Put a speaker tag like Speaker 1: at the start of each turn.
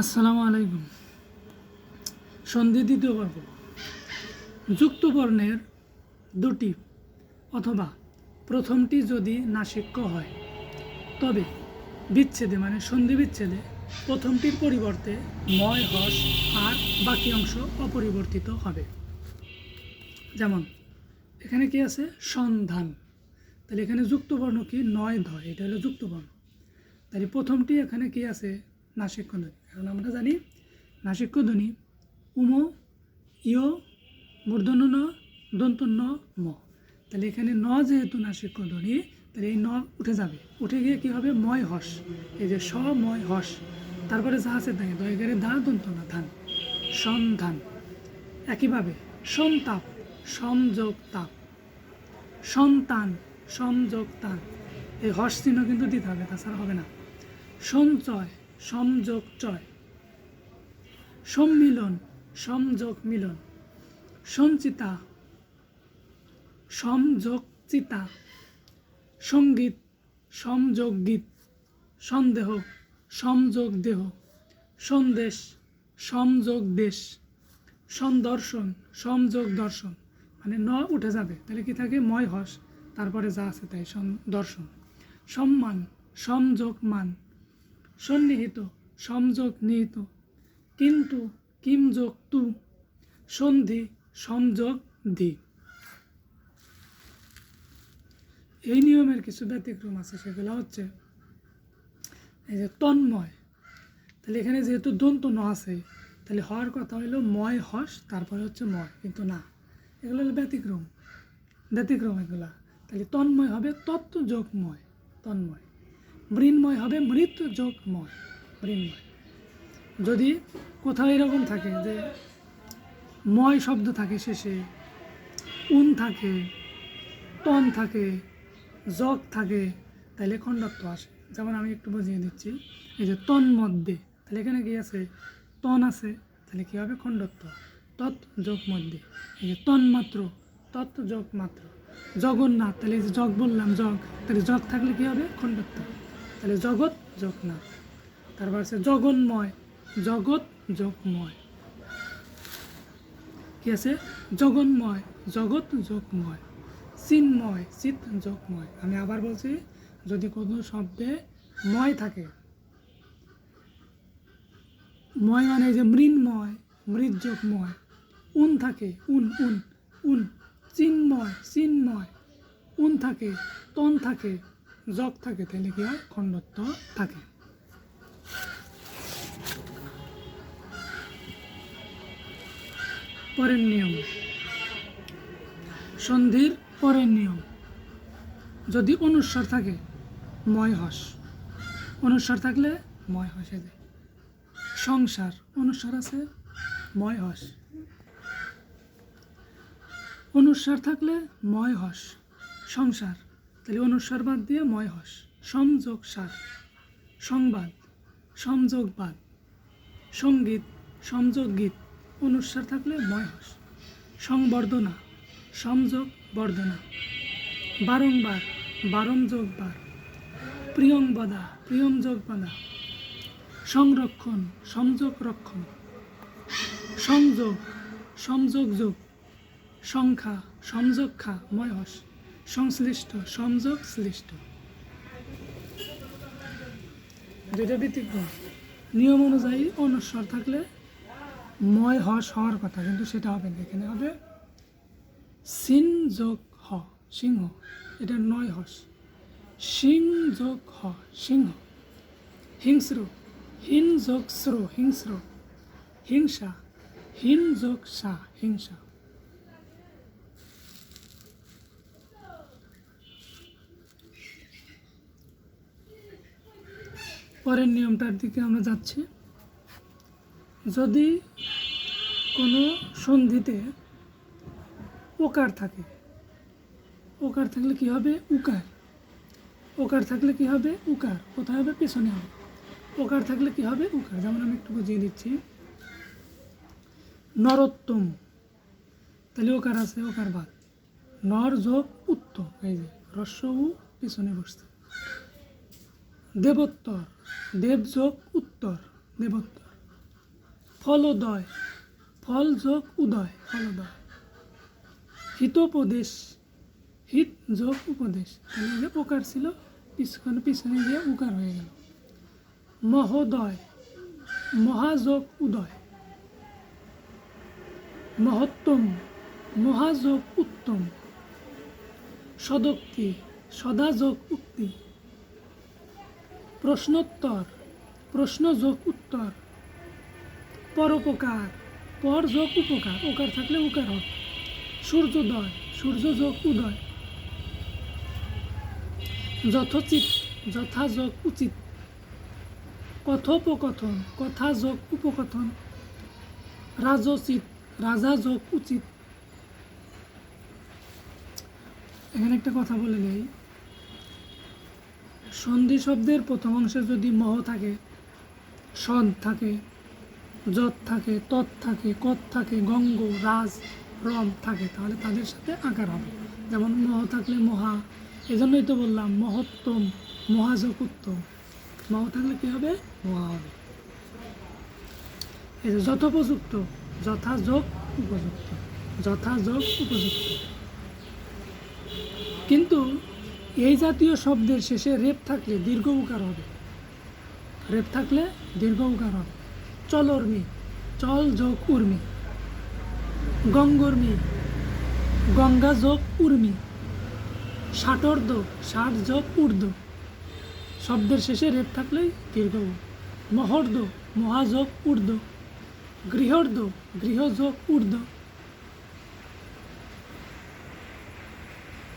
Speaker 1: আসসালামু আলাইকুম। সন্ধি দ্বিতীয় পর্ব। যুক্ত বর্ণের দুটি অথবা প্রথমটি যদি নাসিক্য হয়, তবে বিচ্ছেদে মানে সন্ধি বিচ্ছেদে প্রথমটির পরিবর্তে ময়, হস আর বাকি অংশ অপরিবর্তিত হবে। যেমন, এখানে কি আছে? সন্ধান। তাহলে এখানে যুক্ত বর্ণ কি? নয় ধয়। এটা হলো যুক্ত বর্ণ তাহলে প্রথমটি এখানে কি আছে? নাসিক্য ধ্বনি কারণ আমরা জানি নাসিক্য ধ্বনি উম, ইয় মূর্ধন্য ন দন্ত ন ম। তাহলে এখানে ন যেহেতু নাসিক্য ধ্বনি তাহলে এই ন উঠে যাবে। উঠে গিয়ে কি হবে? ময় হস। এই যে স, ময় হস। তারপরে যা আছে তাই দয়গারে দা দন্ত না ধান। সন্ধান। একইভাবে সন্তাপ সংযোগ তাপ সন্তান সংযোগ তান এই হস চিহ্ন কিন্তু দিতে হবে, তাছাড়া হবে না। সঞ্চয় সংযোগ চয়। সম্মিলন সংযোগ মিলন। সঞ্চিতা সংযোগ চিতা সংগীত সংযোগ গীত সন্দেহ সংযোগ দেহ সন্দেশ সংযোগ দেশ সন্দর্শন সংযোগ দর্শন মানে ন উঠে যাবে, তাহলে কি থাকে? ময় হস, তারপরে যা আছে তাই দর্শন সম্মান সংযোগ মান সন্নিহিত সংযোগ নিহিত। কিন্তু কিম যোগ তু? সন্ধি সংযোগ দি। এই নিয়মের কিছু ব্যতিক্রম আছে, সেগুলো হচ্ছে এই যে তন্ময়। তাহলে এখানে যেহেতু দন্ত ন আছে, তাহলে হওয়ার কথা হলো ময় হস, তারপরে হচ্ছে ময়, কিন্তু না। এগুলো হলো ব্যতিক্রম ব্যতিক্রম এগুলা। তাহলে তন্ময় হবে তত্ত্ব যোগময় তন্ময়। মৃন্ময় হবে মৃত যোগময় মৃন্ময়। যদি কোথাও এরকম থাকে যে ময় শব্দ থাকে শেষে, উন থাকে, তন থাকে জগ থাকে, তাহলে খণ্ডত্ব আসে। যেমন আমি একটু বুঝিয়ে দিচ্ছি, এই যে তন মধ্যে, তাহলে এখানে কি আছে? তন আছে, তাহলে কী হবে? খণ্ডত্ব তৎ যোগ মধ্যে এই যে তন্মাত্র তৎ যোগ মাত্র জগন্নাথ তাহলে এই যে জগ বললাম জগ তাহলে জগ থাকলে কী হবে? খণ্ডত্ব তাহলে জগৎ যোগনাথ তারপর আছে জগন্ময়। জগৎ যোগময় কি আছে? জগন্ময়, জগৎ যোগময় চিন্ময় চিত যোগময় আমি আবার বলছি, যদি কোনো শব্দে ময় থাকে, ময় মানে যে মৃন্ময় মৃৎ যোগময় উন থাকে, উন উন উন। চিন্ময় চিন্ময়। উন থাকে, তন থাকে। জগ থাকে তাহলে কি হয়? খণ্ডত্ব থাকে। পরের নিয়ম। সন্ধির পরের নিয়ম। যদি অনুস্বার থাকে, ময় হস। অনুস্বার থাকলে ময় হসে যায়। সংসার, অনুস্বার আছে, ময় হস। অনুস্বার থাকলে ময় হস। সংসার তাহলে অনুস্বার বাদ দিয়ে ময় হস সংযোগ সার, সংবাদ সংযোগবাদ সংগীত সংযোগ গীত অনুস্বার থাকলে ময় হস সংবর্ধনা সংযোগ বর্ধনা বারংবার বারং যোগ বার প্রিয়ংবদা প্রিয়ং যোগ বাদা সংরক্ষণ সংযোগ রক্ষণ সংযোগ সংযোগ যোগ সংখ্যা সংযোগ খা ময়স সংশ্লিষ্ট, সংযোগ শ্লিষ্ট দুইটা ব্যতিক্রম নিয়ম অনুযায়ী অনুস্বর থাকলে ময় হস হওয়ার কথা, কিন্তু সেটা হবে না। এখানে হবে সিন যোগ হ, সিংহ। এটা নয় হস। সিং যোগ হ, সিংহ। হিংস্র। হিন যোগ স্র, হিংস্র। হিংসা। হিন যোগ সা, হিংসা। পরের নিয়মটার দিকে আমরা যাচ্ছি। যদি কোনো সন্ধিতে ওকার থাকে, ওকার থাকলে কি হবে? উকার। ওকার থাকলে কি হবে? উকার। কোথায় হবে? পেছনে হবে। ওকার থাকলে কি হবে? উকার। যেমন আমি একটু বুঝিয়ে দিচ্ছি। নরোত্তম। তাহলে ওকার আছে, ওকার বাদ। নর যোগ উত্তম। এই যে, রস্য উ পেছনে বসছে। দেবোত্তর দেব যোগ উত্তর দেবোত্তর ফলোদয় ফল যোগ উদয়, ফলোদয়। হিতোপদেশ হিত যোগ উপদেশ। তাহলে যে ছিল, পিছনে পিছনে গিয়ে উকার হয়ে গেল। মহোদয়, মহাযোগ উদয়। মহত্তম, মহাযোগ উত্তম। সদক্তি, সদাযোগ উক্তি। প্রশ্নোত্তর প্রশ্ন যোগ উত্তর। পরোপকার পর যোগ উপকার ওকার থাকলে উকার হবে সূর্যোদয় সূর্য যোগ উদয়। যথোচিত, যথাযোগ উচিত। কথোপকথন কথা যোগ উপকথন। রাজোচিত রাজা যোগ উচিত। এখানে একটা কথা বলে নেই। সন্ধি শব্দের প্রথম অংশে যদি মহ থাকে সদ থাকে, যত থাকে তৎ থাকে, কত থাকে, গঙ্গ, রাজ, রম থাকে, তাহলে তাদের সাথে আকার হবে। যেমন মহ থাকলে মহা, এজন্যই তো বললাম মহত্তম মহাযোগ উত্তম মহ থাকলে কী হবে? মহা হবে। এই যে যথোপযুক্ত, যথাযোগ উপযুক্ত যথাযোগ উপযুক্ত। কিন্তু এই জাতীয় শব্দের শেষে রেপ থাকলে দীর্ঘ উকার হবে। রেপ থাকলে দীর্ঘ উকার হবে। চলর্মি চল যোগ উর্মি গঙ্গর্মি গঙ্গা যোগ উর্মি ষাটর্ধ ষাট যোগ ঊর্ধ্ব শব্দের শেষে রেপ থাকলেই দীর্ঘ উ। মহর্দ মহাযোগ ঊর্ধ্ব গৃহর্দ গৃহযোগ ঊর্ধ্ব